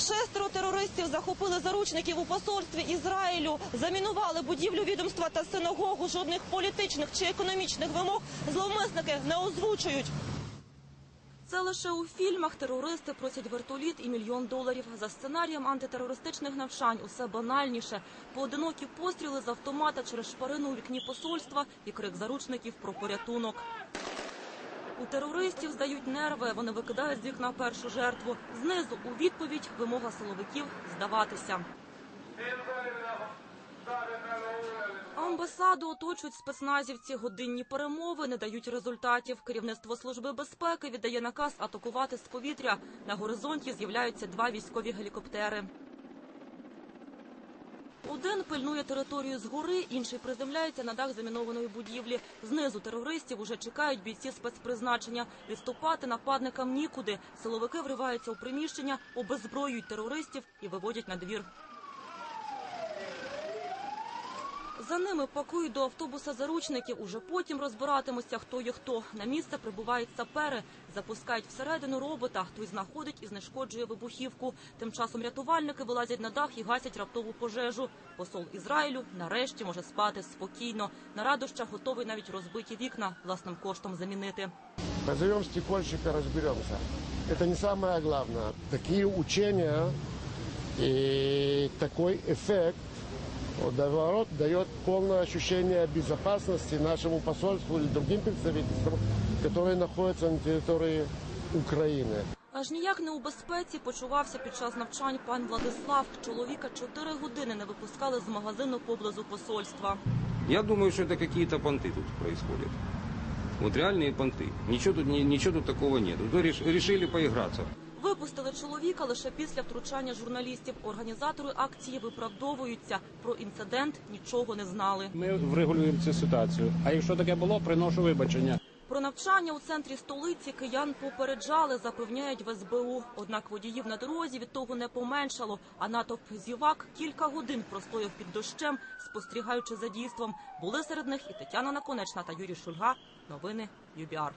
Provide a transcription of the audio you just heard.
Шестеро терористів захопили заручників у посольстві Ізраїлю, замінували будівлю відомства та синагогу. Жодних політичних чи економічних вимог зловмисники не озвучують. Це лише у фільмах терористи просять вертоліт і мільйон доларів. За сценарієм антитерористичних навчань усе банальніше. Поодинокі постріли з автомата через шпарину у вікні посольства і крик заручників про порятунок. У терористів здають нерви, вони викидають з вікна першу жертву. Знизу у відповідь вимога силовиків здаватися. Амбасаду оточують спецназівці. Годинні перемови не дають результатів. Керівництво служби безпеки віддає наказ атакувати з повітря. На горизонті з'являються два військові гелікоптери. Один пильнує територію згори, інший приземляється на дах замінованої будівлі. Знизу терористів уже чекають бійці спецпризначення. Відступати нападникам нікуди. Силовики вриваються у приміщення, обезброюють терористів і виводять на двір. За ними пакують до автобуса заручників. Уже потім розбиратимуться, хто є хто. На місце прибувають сапери, запускають всередину робота. Той знаходить і знешкоджує вибухівку. Тим часом рятувальники вилазять на дах і гасять раптову пожежу. Посол Ізраїлю нарешті може спати спокійно. На радощах готовий навіть розбиті вікна власним коштом замінити. Позовем стекольщика, разберемся. Это не самое главное. Такие учения и такой вот, наоборот, дает полное ощущение безопасности нашему посольству или другим представительствам, которые находятся на территории Украины. Аж ніяк не у безпеці почувався під час навчань пан Владислав. Чоловіка чотири години не випускали з магазину поблизу посольства. Я думаю, что это какие-то понты тут происходят. Вот реальные понты. Ничего тут, ни- ничего тут такого нет. Вот реш- решили поиграться. Випустили чоловіка лише після втручання журналістів. Організатори акції виправдовуються. Про інцидент нічого не знали. Ми врегулюємо цю ситуацію. А якщо таке було, приношу вибачення. Про навчання у центрі столиці киян попереджали, запевняють в СБУ. Однак водіїв на дорозі від того не поменшало. А натовп зівак кілька годин простояв під дощем, спостерігаючи за дійством. Були серед них і Тетяна Наконечна та Юрій Шульга. Новини ЮБІАР.